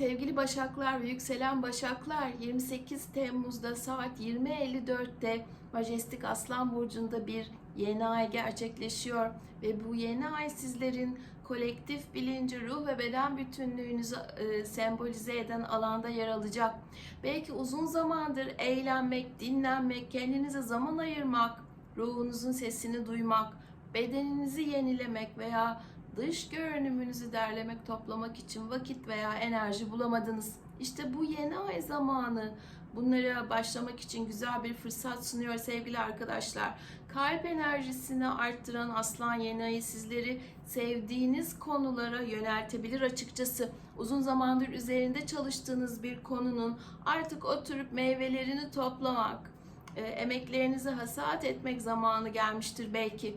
Sevgili Başaklar ve Yükselen Başaklar 28 Temmuz'da saat 20.54'te Majestik Aslan Burcu'nda bir yeni ay gerçekleşiyor ve bu yeni ay sizlerin kolektif bilinci, ruh ve beden bütünlüğünüzü e, sembolize eden alanda yer alacak. Belki uzun zamandır eğlenmek, dinlenmek, kendinize zaman ayırmak, ruhunuzun sesini duymak, bedeninizi yenilemek veya dış görünümünüzü derlemek, toplamak için vakit veya enerji bulamadınız. İşte bu yeni ay zamanı bunlara başlamak için güzel bir fırsat sunuyor sevgili arkadaşlar. Kalp enerjisini arttıran aslan yeni ayı sizleri sevdiğiniz konulara yöneltebilir açıkçası. Uzun zamandır üzerinde çalıştığınız bir konunun artık oturup meyvelerini toplamak, e, emeklerinizi hasat etmek zamanı gelmiştir belki.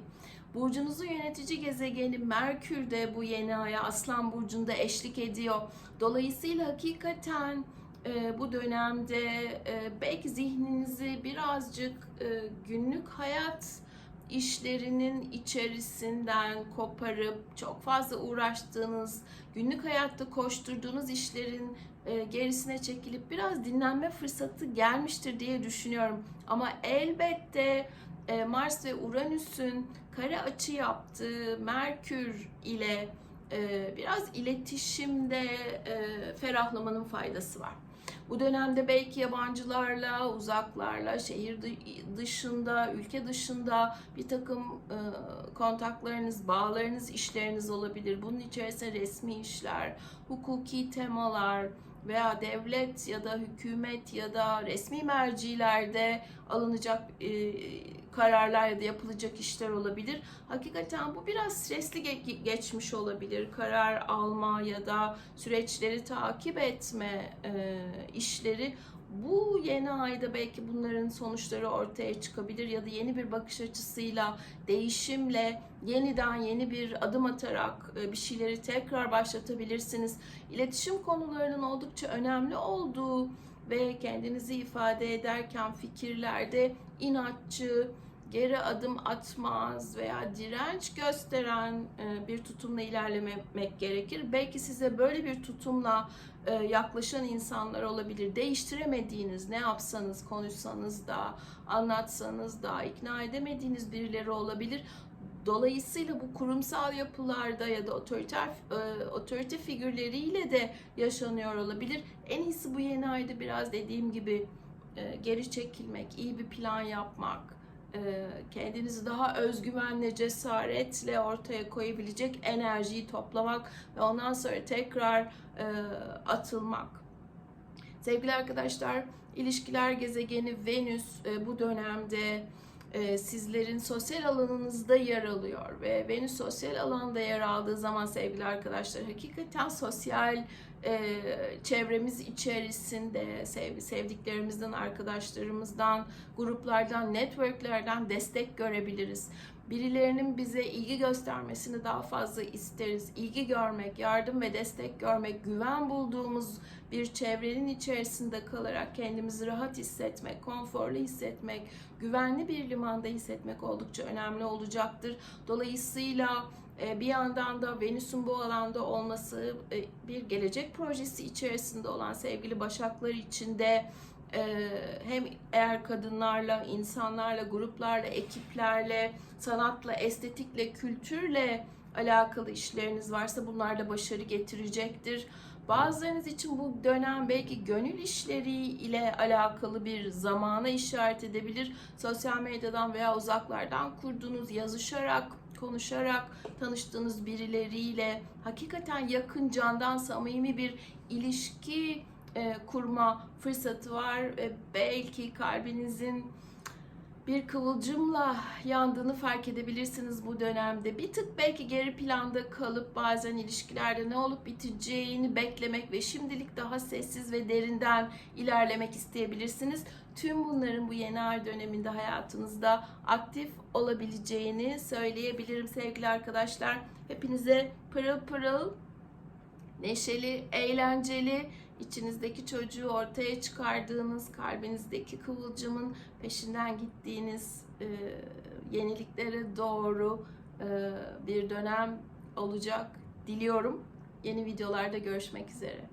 Burcunuzun yönetici gezegeni Merkür de bu yeni aya Aslan Burcu'nda eşlik ediyor. Dolayısıyla hakikaten e, bu dönemde e, belki zihninizi birazcık e, günlük hayat işlerinin içerisinden koparıp çok fazla uğraştığınız, günlük hayatta koşturduğunuz işlerin e, gerisine çekilip biraz dinlenme fırsatı gelmiştir diye düşünüyorum. Ama elbette e, Mars ve Uranüs'ün kare açı yaptığı Merkür ile e, biraz iletişimde e, ferahlamanın faydası var. Bu dönemde belki yabancılarla, uzaklarla, şehir dışında, ülke dışında bir takım e, kontaklarınız, bağlarınız, işleriniz olabilir. Bunun içerisinde resmi işler, hukuki temalar veya devlet ya da hükümet ya da resmi mercilerde alınacak kararlar ya da yapılacak işler olabilir. Hakikaten bu biraz stresli geçmiş olabilir. Karar alma ya da süreçleri takip etme e, işleri bu yeni ayda belki bunların sonuçları ortaya çıkabilir ya da yeni bir bakış açısıyla, değişimle yeniden yeni bir adım atarak e, bir şeyleri tekrar başlatabilirsiniz. İletişim konularının oldukça önemli olduğu ve kendinizi ifade ederken fikirlerde inatçı, geri adım atmaz veya direnç gösteren e, bir tutumla ilerlemek gerekir. Belki size böyle bir tutumla e, yaklaşan insanlar olabilir. Değiştiremediğiniz, ne yapsanız, konuşsanız da, anlatsanız da ikna edemediğiniz birileri olabilir. Dolayısıyla bu kurumsal yapılarda ya da otoriter e, otorite figürleriyle de yaşanıyor olabilir. En iyisi bu yeni ayda biraz dediğim gibi geri çekilmek, iyi bir plan yapmak, e, kendinizi daha özgüvenle, cesaretle ortaya koyabilecek enerjiyi toplamak ve ondan sonra tekrar e, atılmak. Sevgili arkadaşlar, ilişkiler gezegeni Venüs e, bu dönemde sizlerin sosyal alanınızda yer alıyor ve Venüs sosyal alanda yer aldığı zaman sevgili arkadaşlar hakikaten sosyal e, çevremiz içerisinde sev, sevdiklerimizden, arkadaşlarımızdan, gruplardan, networklerden destek görebiliriz. Birilerinin bize ilgi göstermesini daha fazla isteriz. İlgi görmek, yardım ve destek görmek, güven bulduğumuz bir çevrenin içerisinde kalarak kendimizi rahat hissetmek, konforlu hissetmek, güvenli bir limanda hissetmek oldukça önemli olacaktır. Dolayısıyla e, bir yandan da Venüs'ün bu alanda olması e, bir gelecek projesi içerisinde olan sevgili Başaklar için de e, hem eğer kadınlarla, insanlarla, gruplarla, ekiplerle, sanatla, estetikle, kültürle alakalı işleriniz varsa bunlarla başarı getirecektir. Bazılarınız için bu dönem belki gönül işleri ile alakalı bir zamana işaret edebilir. Sosyal medyadan veya uzaklardan kurduğunuz yazışarak, konuşarak tanıştığınız birileriyle hakikaten yakın candan samimi bir ilişki e, kurma fırsatı var. E, belki kalbinizin bir kıvılcımla yandığını fark edebilirsiniz bu dönemde. Bir tık belki geri planda kalıp bazen ilişkilerde ne olup biteceğini beklemek ve şimdilik daha sessiz ve derinden ilerlemek isteyebilirsiniz. Tüm bunların bu yeni ay döneminde hayatınızda aktif olabileceğini söyleyebilirim sevgili arkadaşlar. Hepinize pırıl pırıl, neşeli, eğlenceli, içinizdeki çocuğu ortaya çıkardığınız, kalbinizdeki kıvılcımın peşinden gittiğiniz e, yeniliklere doğru e, bir dönem olacak diliyorum. Yeni videolarda görüşmek üzere.